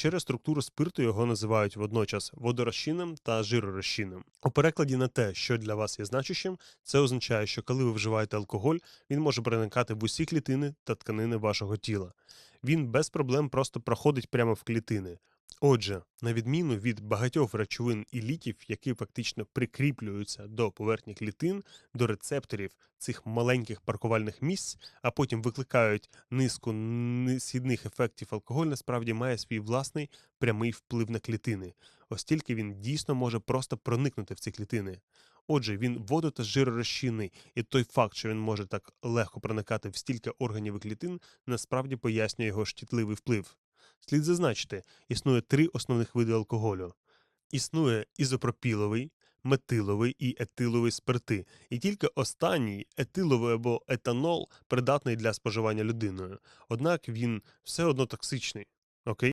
Через структуру спирту його називають водночас водорозчинним та жиророзчинним. У перекладі на те, що для вас є значущим, це означає, що коли ви вживаєте алкоголь, він може проникати в усі клітини та тканини вашого тіла. Він без проблем просто проходить прямо в клітини. Отже, на відміну від багатьох речовин і ліків, які фактично прикріплюються до поверхні клітин, до рецепторів цих маленьких паркувальних місць, а потім викликають низку несхідних ефектів, алкоголь насправді має свій власний прямий вплив на клітини, ось тільки він дійсно може просто проникнути в ці клітини. Отже, він водо та жиророзчинний, і той факт, що він може так легко проникати в стільки органів і клітин, насправді пояснює його шкідливий вплив. Слід зазначити, існує три основних види алкоголю. Існує ізопропіловий, метиловий і етиловий спирти, і тільки останній етиловий або етанол придатний для споживання людиною. Однак він все одно токсичний. Окей?